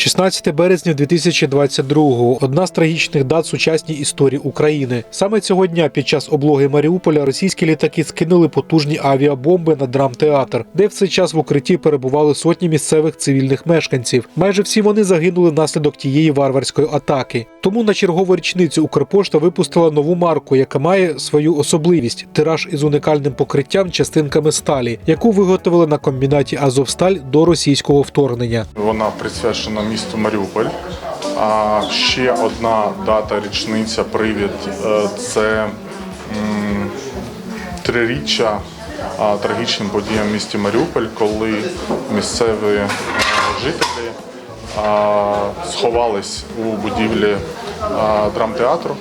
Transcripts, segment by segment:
16 березня 2022-го – одна з трагічних дат сучасній історії України. Саме цього дня під час облоги Маріуполя російські літаки скинули потужні авіабомби на драмтеатр, де в цей час в укритті перебували сотні місцевих цивільних мешканців. Майже всі вони загинули внаслідок тієї варварської атаки. Тому на чергову річницю Укрпошта випустила нову марку, яка має свою особливість тираж із унікальним покриттям частинками сталі, яку виготовили на комбінаті Азовсталь до російського вторгнення. Вона присвячена місту Маріуполь. А ще одна дата річниця привід е, це триріччя трагічним подіям в місті Маріуполь, коли місцеві е, жителі сховались у будівлі драмтеатру.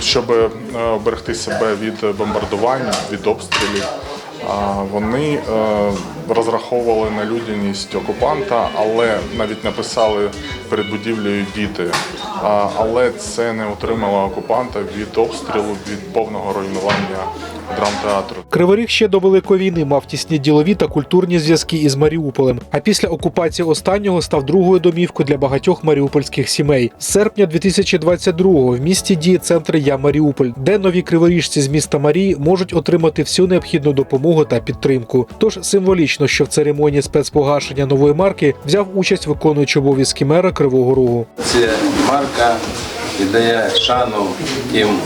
Щоб е, оберегти себе від бомбардувань, від обстрілів. Вони е, розраховували на людяність окупанта, але навіть написали перед будівлею діти. Але це не утримало окупанта від обстрілу, від повного руйнування драмтеатру. Криворіг ще до Великої війни мав тісні ділові та культурні зв'язки із Маріуполем. А після окупації останнього став другою домівкою для багатьох маріупольських сімей. З серпня 2022-го в місті діє центр Я Маріуполь, де нові криворіжці з міста Марії можуть отримати всю необхідну допомогу та підтримку. Тож символічно, що в церемонії спецпогашення нової марки взяв участь виконуючий обов'язки мера Кривого Рогу. Це марка віддає шану тим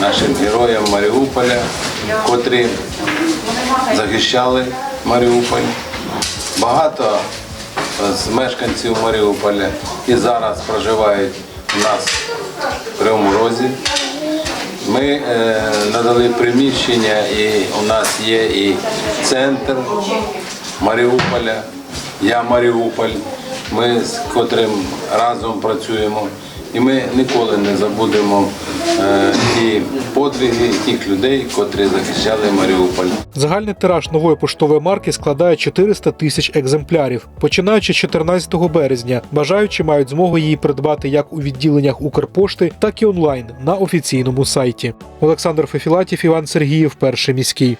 нашим героям Маріуполя, котрі захищали Маріуполь. Багато з мешканців Маріуполя і зараз проживають у нас в Кривому Розі. Ми е, надали приміщення і у нас є і центр Маріуполя, я Маріуполь. Ми з котрим разом працюємо. І ми ніколи не забудемо е, ті подвиги тих людей, котрі захищали Маріуполь. Загальний тираж нової поштової марки складає 400 тисяч екземплярів. Починаючи з 14 березня, бажаючі мають змогу її придбати як у відділеннях Укрпошти, так і онлайн на офіційному сайті. Олександр Фефілатів, Іван Сергіїв, перший міський.